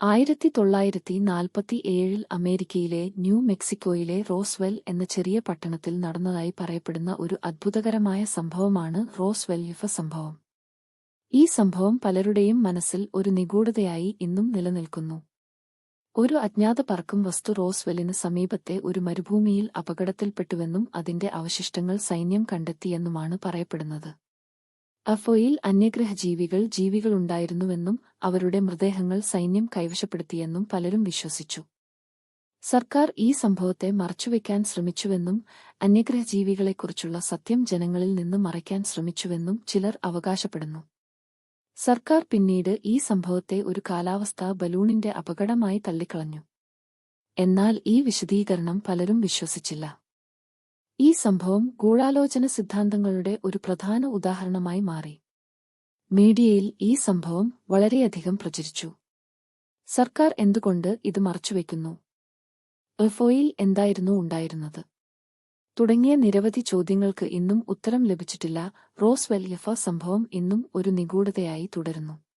ആയിരത്തി തൊള്ളായിരത്തി നാൽപ്പത്തി ഏഴിൽ അമേരിക്കയിലെ ന്യൂ മെക്സിക്കോയിലെ റോസ്വെൽ എന്ന ചെറിയ പട്ടണത്തിൽ നടന്നതായി പറയപ്പെടുന്ന ഒരു അത്ഭുതകരമായ സംഭവമാണ് റോസ്വെൽ യുഫ സംഭവം. ഈ സംഭവം പലരുടെയും മനസ്സിൽ ഒരു നിഗൂഢതയായി ഇന്നും നിലനിൽക്കുന്നു. ഒരു അജ്ഞാത പറക്കും വസ്തു റോസ്വെല്ലിന് സമീപത്തെ ഒരു മരുഭൂമിയിൽ അപകടത്തിൽപ്പെട്ടുവെന്നും അതിന്റെ അവശിഷ്ടങ്ങൾ സൈന്യം കണ്ടെത്തിയെന്നുമാണ് പറയപ്പെടുന്നത്. അഫോയിൽ അന്യഗ്രഹജീവികൾ ജീവികളുണ്ടായിരുന്നുവെന്നും അവരുടെ മൃതദേഹങ്ങൾ സൈന്യം കൈവശപ്പെടുത്തിയെന്നും പലരും വിശ്വസിച്ചു. സർക്കാർ ഈ സംഭവത്തെ മറച്ചുവെക്കാൻ ശ്രമിച്ചുവെന്നും അന്യഗ്രഹജീവികളെക്കുറിച്ചുള്ള സത്യം ജനങ്ങളിൽ നിന്ന് മറയ്ക്കാൻ ശ്രമിച്ചുവെന്നും ചിലർ അവകാശപ്പെടുന്നു. സർക്കാർ പിന്നീട് ഈ സംഭവത്തെ ഒരു കാലാവസ്ഥാ ബലൂണിന്റെ അപകടമായി തള്ളിക്കളഞ്ഞു. എന്നാൽ ഈ വിശദീകരണം പലരും വിശ്വസിച്ചില്ല. ഈ സംഭവം ഗൂഢാലോചന സിദ്ധാന്തങ്ങളുടെ ഒരു പ്രധാന ഉദാഹരണമായി മാറി. മീഡിയയിൽ ഈ സംഭവം വളരെയധികം പ്രചരിച്ചു. സർക്കാർ എന്തുകൊണ്ട് ഇത് മറച്ചുവെക്കുന്നു? എഫോയിൽ എന്തായിരുന്നു ഉണ്ടായിരുന്നത്? തുടങ്ങിയ നിരവധി ചോദ്യങ്ങൾക്ക് ഇന്നും ഉത്തരം ലഭിച്ചിട്ടില്ല. റോസ്വെൽ യഫ സംഭവം ഇന്നും ഒരു നിഗൂഢതയായി തുടരുന്നു.